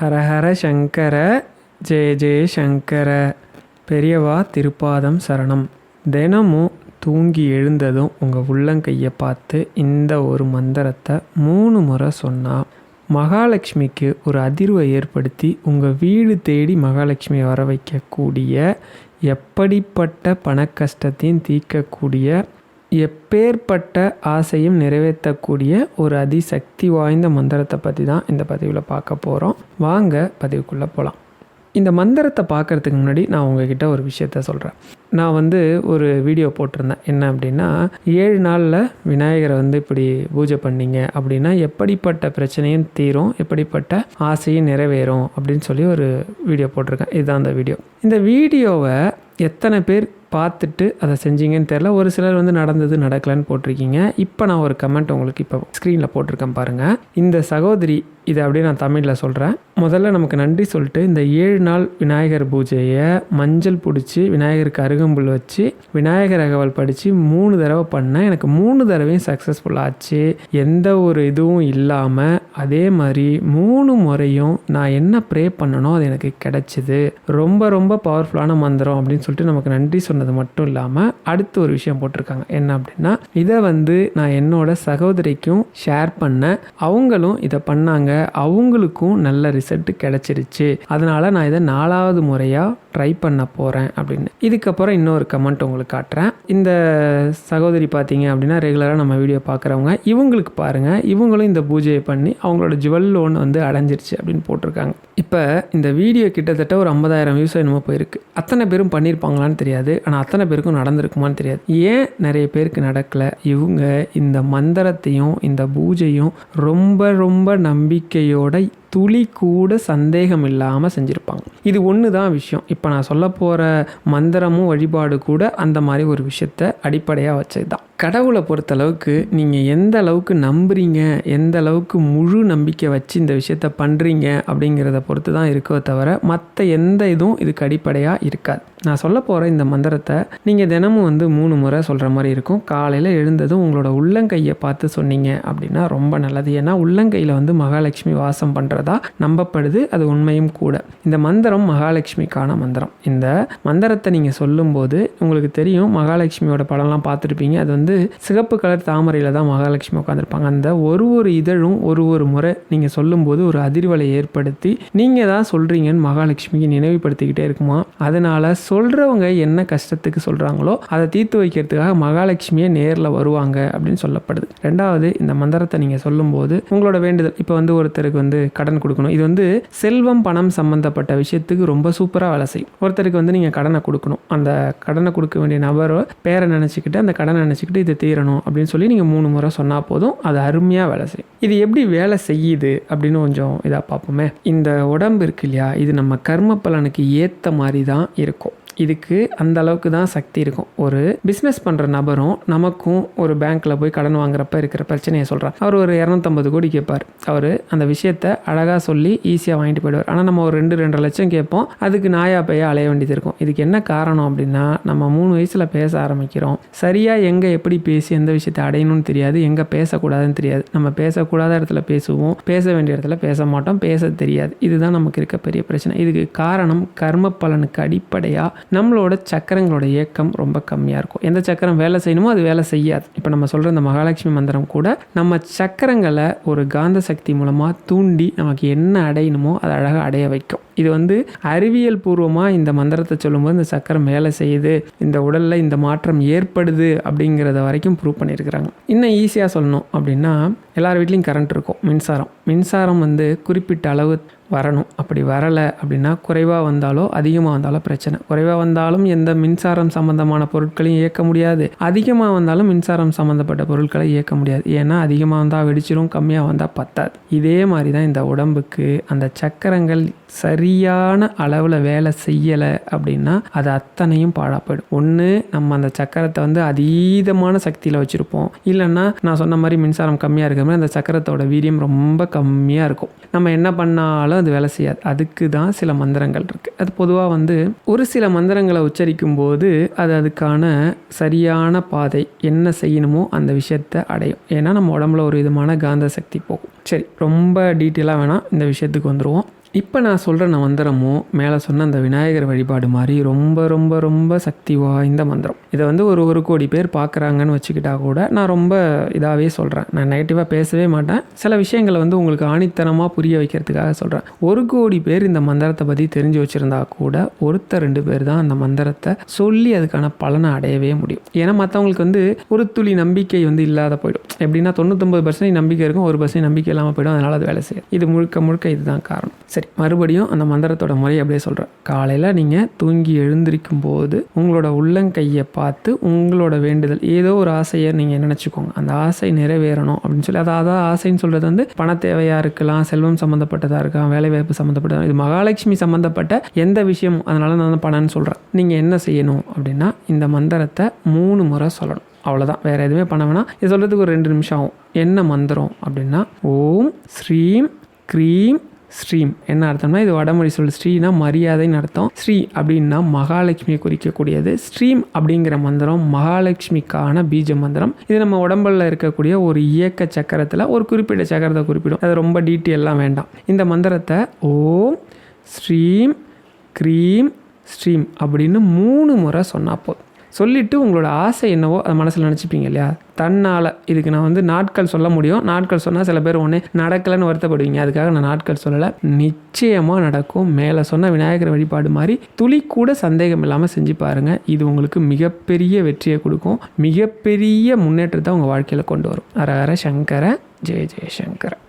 ஹரஹர சங்கர ஜெய ஜெய சங்கர. பெரியவா திருப்பாதம் சரணம். தினமும் தூங்கி எழுந்ததும் உங்கள் உள்ளங்கையை பார்த்து இந்த ஒரு மந்திரத்தை மூணு முறை சொன்னால் மகாலட்சுமிக்கு ஒரு அதிர்வை ஏற்படுத்தி உங்கள் வீடு தேடி மகாலட்சுமி வர வைக்கக்கூடிய எப்படிப்பட்ட பணக்கஷ்டத்தையும் தீர்க்கக்கூடிய எப்பேற்பட்ட ஆசையும் நிறைவேற்றக்கூடிய ஒரு அதிசக்தி வாய்ந்த மந்திரத்தை பற்றி தான் இந்த பதிவில் பார்க்க போகிறோம் வாங்க பதிவுக்குள்ளே போகலாம் இந்த மந்திரத்தை பார்க்குறதுக்கு முன்னாடி நான் உங்ககிட்ட ஒரு விஷயத்த சொல்கிறேன் நான் வந்து ஒரு வீடியோ போட்டிருந்தேன். என்ன அப்படின்னா ஏழு நாளில் விநாயகரை வந்து இப்படி பூஜை பண்ணிங்க அப்படின்னா எப்படிப்பட்ட பிரச்சனையும் தீரும் எப்படிப்பட்ட ஆசையும் நிறைவேறும் அப்படின்னு சொல்லி ஒரு வீடியோ போட்டிருக்கேன். இதுதான் அந்த வீடியோ இந்த வீடியோவை எத்தனை பேர் பார்த்துட்டு அதை செஞ்சீங்கன்னு தெரில ஒரு சிலர் வந்து நடந்தது நடக்கலன்னு போட்டிருக்கீங்க. இப்போ நான் ஒரு கமெண்ட் உங்களுக்கு இப்போ ஸ்க்ரீனில் போட்டிருக்கேன் பாருங்கள் இந்த சகோதரி இதை அப்படியே நான் தமிழில் சொல்கிறேன் முதல்ல நமக்கு நன்றி சொல்லிட்டு இந்த ஏழு நாள் விநாயகர் பூஜையை மஞ்சள் பிடிச்சி விநாயகருக்கு அருகம்புல் வச்சு விநாயகர் அகவல் படித்து மூணு தடவை பண்ணேன். எனக்கு மூணு தடவையும் சக்ஸஸ்ஃபுல் ஆச்சு. எந்த ஒரு இதுவும் இல்லாமல் அதே மாதிரி மூணு முறையும் நான் என்ன ப்ரே பண்ணனோ அது எனக்கு கிடைச்சிது. ரொம்ப ரொம்ப பவர்ஃபுல்லான மந்திரம் அப்படின்னு சொல்லிட்டு நமக்கு நன்றி சொன்னது மட்டும் இல்லாமல் அடுத்து ஒரு விஷயம் போட்டிருக்காங்க. என்ன அப்படின்னா இதை வந்து நான் என்னோட சகோதரிக்கும் ஷேர் பண்ணேன். அவங்களும் இதை பண்ணாங்க. அவங்களுக்கும் நல்ல ரிசல்ட் கிடைச்சிருச்சு. அதனால் நான் இதை நாலாவது முறையாக ட்ரை பண்ண போகிறேன் அப்படின்னு. இதுக்கப்புறம் இன்னொரு கமெண்ட் உங்களுக்கு காட்டுறேன். இந்த சகோதரி பார்த்தீங்க அப்படின்னா ரெகுலராக நம்ம வீடியோ பார்க்குறவங்க இவங்களுக்கு பாருங்கள் இவங்களும் இந்த பூஜையை பண்ணி அவங்களோட ஜுவல் லோன் வந்து அடைஞ்சிருச்சு அப்படின்னு போட்டிருக்காங்க. இப்போ இந்த வீடியோ கிட்டத்தட்ட ஒரு ஐம்பதாயிரம் வியூஸ் என்னமோ போயிருக்கு. அத்தனை பேரும் பண்ணியிருப்பாங்களான்னு தெரியாது. ஆனால் அத்தனை பேருக்கும் நடந்திருக்குமான்னு தெரியாது. ஏன் நிறைய பேருக்கு நடக்கலை? இவங்க இந்த மந்திரத்தையும் இந்த பூஜையும் ரொம்ப ரொம்ப நம்பிக்கையோட துளி கூட சந்தேகம் இல்லாமல் செஞ்சுருப்பாங்க. இது ஒன்று தான் விஷயம். இப்போ நான் சொல்ல போகிற மந்திரமும் வழிபாடு கூட அந்த மாதிரி ஒரு விஷயத்த அடிப்படையாக வச்சது தான் கடவுளை பொறுத்தளவுக்கு நீங்கள் எந்த அளவுக்கு நம்புகிறீங்க எந்த அளவுக்கு முழு நம்பிக்கை வச்சு இந்த விஷயத்த பண்ணுறீங்க அப்படிங்கிறத பொறுத்து தான் இருக்கோ தவிர மற்ற எந்த இதுவும் இதுக்கு அடிப்படையாக இருக்காது. நான் சொல்ல போகிற இந்த மந்திரத்தை நீங்கள் தினமும் வந்து மூணு முறை சொல்கிற மாதிரி இருக்கும். காலையில் எழுந்ததும் உங்களோட உள்ளங்கையை பார்த்து சொன்னீங்க அப்படின்னா ரொம்ப நல்லது. ஏன்னா உள்ளங்கையில் வந்து மகாலட்சுமி வாசம் பண்ணுறதா நம்பப்படுது அது உண்மையும் கூட. இந்த மந்திரம் மகாலட்சுமிக்கான மந்திரம். இந்த மந்திரத்தை நீங்கள் சொல்லும்போது உங்களுக்கு தெரியும் மகாலட்சுமியோட படம்லாம் பார்த்துருப்பீங்க. அது வந்து வந்து சிகப்பு கலர் தாமரையில் தான் மகாலட்சுமி உட்காந்துருப்பாங்க அந்த ஒரு ஒரு இதழும் ஒரு ஒரு முறை நீங்கள் சொல்லும்போது ஒரு அதிர்வலை ஏற்படுத்தி நீங்கள் தான் சொல்கிறீங்கன்னு மகாலட்சுமிக்கு நினைவுபடுத்திக்கிட்டே இருக்குமா? அதனால் சொல்கிறவங்க என்ன கஷ்டத்துக்கு சொல்கிறாங்களோ அதை தீர்த்து வைக்கிறதுக்காக மகாலட்சுமியே நேரில் வருவாங்க அப்படின்னு சொல்லப்படுது. ரெண்டாவது இந்த மந்திரத்தை நீங்கள் சொல்லும்போது உங்களோட வேண்டுதல். இப்போ வந்து ஒருத்தருக்கு வந்து கடன் கொடுக்கணும். இது வந்து செல்வம் பணம் சம்மந்தப்பட்ட விஷயத்துக்கு ரொம்ப சூப்பராக வேலை செய்யும். ஒருத்தருக்கு வந்து நீங்கள் கடனை கொடுக்கணும். அந்த கடனை கொடுக்க வேண்டிய நபரோ பேரை நினச்சிக்கிட்டு அந்த கடனை நினச்சிக்கிட்டு இதை தீரணும் அப்படின்னு சொல்லி நீங்கள் மூணு முறை சொன்னால் போதும் அது அருமையாக வேலை செய்யும். இது எப்படி வேலை செய்யுது அப்படின்னு கொஞ்சம் இதாக பார்ப்போமே. இந்த உடம்பு இருக்கு இல்லையா இது நம்ம கர்ம பலனுக்கு ஏற்ற மாதிரி தான் இருக்கும். இதுக்கு அந்த அளவுக்கு தான் சக்தி இருக்கும். ஒரு பிஸ்னஸ் பண்ணுற நபரும் நமக்கும் ஒரு பேங்க்கில் போய் கடன் வாங்குறப்ப இருக்கிற பிரச்சனையை சொல்கிறார் அவர் ஒரு இரநூத்தம்பது கோடி கேட்பார். அவர் அந்த விஷயத்த அழகாக சொல்லி ஈஸியாக வாங்கிட்டு போயிடுவார். ஆனால் நம்ம ஒரு ரெண்டு ரெண்டரை லட்சம் கேட்போம். அதுக்கு நாயா பைய அலைய வேண்டியது இருக்கும். இதுக்கு என்ன காரணம் அப்படின்னா நம்ம மூணு வயசில் பேச ஆரம்பிக்கிறோம். சரியாக எங்கே எப்படி பேசி எந்த விஷயத்தை அடையணும்னு தெரியாது. எங்கே பேசக்கூடாதுன்னு தெரியாது. நம்ம பேசக்கூடாத இடத்துல பேசுவோம். பேச வேண்டிய இடத்துல பேச மாட்டோம். பேச தெரியாது. இதுதான் நமக்கு இருக்க பெரிய பிரச்சனை. இதுக்கு காரணம் கர்ம பலனுக்கு அடிப்படையாக நம்மளோட சக்கரங்களோட இயக்கம் ரொம்ப கம்மியாக இருக்கும். எந்த சக்கரம் வேலை செய்யணுமோ அது வேலை செய்யாது. இப்போ நம்ம சொல்கிற இந்த மகாலட்சுமி மந்திரம் கூட நம்ம சக்கரங்களை ஒரு காந்த சக்தி மூலமாக தூண்டி நமக்கு என்ன அடையணுமோ அதை அழகாக அடைய வைக்கும். இது வந்து அறிவியல் பூர்வமாக இந்த மந்திரத்தை சொல்லும்போது இந்த சக்கரம் வேலை செய்யுது இந்த உடலில் இந்த மாற்றம் ஏற்படுது அப்படிங்கிறத வரைக்கும் ப்ரூவ் பண்ணியிருக்கிறாங்க. இன்னும் ஈஸியாக சொல்லணும் அப்படின்னா எல்லார் வீட்லேயும் கரண்ட் இருக்கும். மின்சாரம். மின்சாரம் வந்து குறிப்பிட்ட அளவு வரணும். அப்படி வரலை அப்படின்னா குறைவாக வந்தாலோ அதிகமாக வந்தாலோ பிரச்சனை. குறைவாக வந்தாலும் எந்த மின்சாரம் சம்மந்தமான பொருட்களையும் இயக்க முடியாது. அதிகமாக வந்தாலும் மின்சாரம் சம்மந்தப்பட்ட பொருட்களை இயக்க முடியாது. ஏன்னா அதிகமாக வந்தால் வெடிச்சிரும் கம்மியாக வந்தால் பத்தாது. இதே மாதிரி தான் இந்த உடம்புக்கு அந்த சக்கரங்கள் சரியான அளவில் வேலை செய்யலை அப்படின்னா அது அத்தனையும் பாழாக போயிடும் ஒன்று நம்ம அந்த சக்கரத்தை வந்து அதீதமான சக்தியில் வச்சுருப்போம். இல்லைன்னா நான் சொன்ன மாதிரி மின்சாரம் கம்மியாக இருக்கிற மாதிரி அந்த சக்கரத்தோட வீரியம் ரொம்ப கம்மியாக இருக்கும். நம்ம என்ன பண்ணாலும் அது வேலை செய்யாது. அதுக்கு தான் சில மந்திரங்கள் இருக்குது அது பொதுவாக வந்து ஒரு சில மந்திரங்களை உச்சரிக்கும் போது அது அதுக்கான சரியான பாதை என்ன செய்யணுமோ அந்த விஷயத்தை அடையும். ஏன்னா நம்ம உடம்புல ஒரு விதமான காந்த சக்தி போகும். சரி ரொம்ப டீட்டெயிலாக வேணாம். இந்த விஷயத்துக்கு வந்துடுவோம் இப்போ நான் சொல்கிற நான் மந்திரமும் மேலே சொன்ன அந்த விநாயகர் வழிபாடு மாதிரி ரொம்ப ரொம்ப ரொம்ப சக்தி வாய்ந்த மந்திரம். இதை வந்து ஒரு ஒரு கோடி பேர் பார்க்குறாங்கன்னு வச்சுக்கிட்டா கூட நான் ரொம்ப இதாகவே சொல்கிறேன் நான் நெகட்டிவாக பேசவே மாட்டேன். சில விஷயங்களை வந்து உங்களுக்கு ஆணித்தனமாக புரிய வைக்கிறதுக்காக சொல்கிறேன் ஒரு கோடி பேர் இந்த மந்திரத்தை பற்றி தெரிஞ்சு வச்சுருந்தா கூட ஒருத்தர் ரெண்டு பேர் தான் அந்த மந்திரத்தை சொல்லி அதுக்கான பலனை அடையவே முடியும். ஏன்னா மற்றவங்களுக்கு வந்து ஒரு துளி நம்பிக்கை வந்து இல்லாத போயிடும். எப்படின்னா தொண்ணூத்தொம்பது பர்சன்ட் நம்பிக்கை இருக்கும். ஒரு பர்சன்ட் நம்பிக்கை இல்லாமல் போயிடும். அதனால் அது வேலை செய்யும் இது முழுக்க முழுக்க இதுதான் காரணம். சரி மறுபடியும் அந்த மந்திரத்தோட முறையை அப்படியே சொல்கிறேன் காலையில் நீங்கள் தூங்கி எழுந்திருக்கும் போது உங்களோட உள்ளங்கையை பார்த்து உங்களோட வேண்டுதல் ஏதோ ஒரு ஆசையை நீங்கள் நினச்சிக்கோங்க. அந்த ஆசை நிறைவேறணும் அப்படின்னு சொல்லி அதாவது ஆசைன்னு சொல்கிறது வந்து பண தேவையாக இருக்கலாம் செல்வம் சம்மந்தப்பட்டதாக இருக்கலாம் வேலைவாய்ப்பு சம்மந்தப்பட்டதாக இது மகாலட்சுமி சம்மந்தப்பட்ட எந்த விஷயமும் அதனால நான் வந்து பணம்னு சொல்கிறேன் நீங்கள் என்ன செய்யணும் அப்படின்னா இந்த மந்திரத்தை மூணு முறை சொல்லணும். அவ்வளோதான் வேறு எதுவுமே பண்ண வேணாம். இது சொல்கிறதுக்கு ஒரு ரெண்டு நிமிஷம் ஆகும். என்ன மந்திரம் அப்படின்னா ஓம் ஸ்ரீம் க்ரீம் ஸ்ரீம் என்ன அர்த்தம்னா இது வடமொழி சொல். ஸ்ரீனா மரியாதைன்னு அர்த்தம். ஸ்ரீ அப்படின்னா மகாலட்சுமியை குறிக்கக்கூடியது. ஸ்ரீம் அப்படிங்கிற மந்திரம் மகாலட்சுமிக்கான பீஜ மந்திரம். இது நம்ம உடம்புல இருக்கக்கூடிய ஒரு இயக்க சக்கரத்தில் ஒரு குறிப்பிட்ட சக்கரத்தை குறிப்பிடும். அது ரொம்ப டீட்டெயிலாம் வேண்டாம். இந்த மந்திரத்தை ஓம் ஸ்ரீம் க்ரீம் ஸ்ரீம் அப்படின்னு மூணு முறை சொன்னால் போதும். சொல்லிவிட்டு உங்களோட ஆசை என்னவோ அதை மனசில் நினச்சிப்பீங்க இல்லையா? தன்னால் இதுக்கு நான் வந்து நாட்கள் சொல்ல முடியும். நாட்கள் சொன்னால் சில பேர் ஒன்று நடக்கலைன்னு வருத்தப்படுவீங்க. அதுக்காக நான் நாட்கள் சொல்லலை. நிச்சயமாக நடக்கும். மேலே சொன்ன விநாயகர் வழிபாடு மாதிரி துளி கூட சந்தேகம் இல்லாமல் செஞ்சு பாருங்கள் இது உங்களுக்கு மிகப்பெரிய வெற்றியை கொடுக்கும். மிகப்பெரிய முன்னேற்றத்தை உங்கள் வாழ்க்கையில் கொண்டு வரும். ஹர ஹர சங்கர ஜெய ஜெய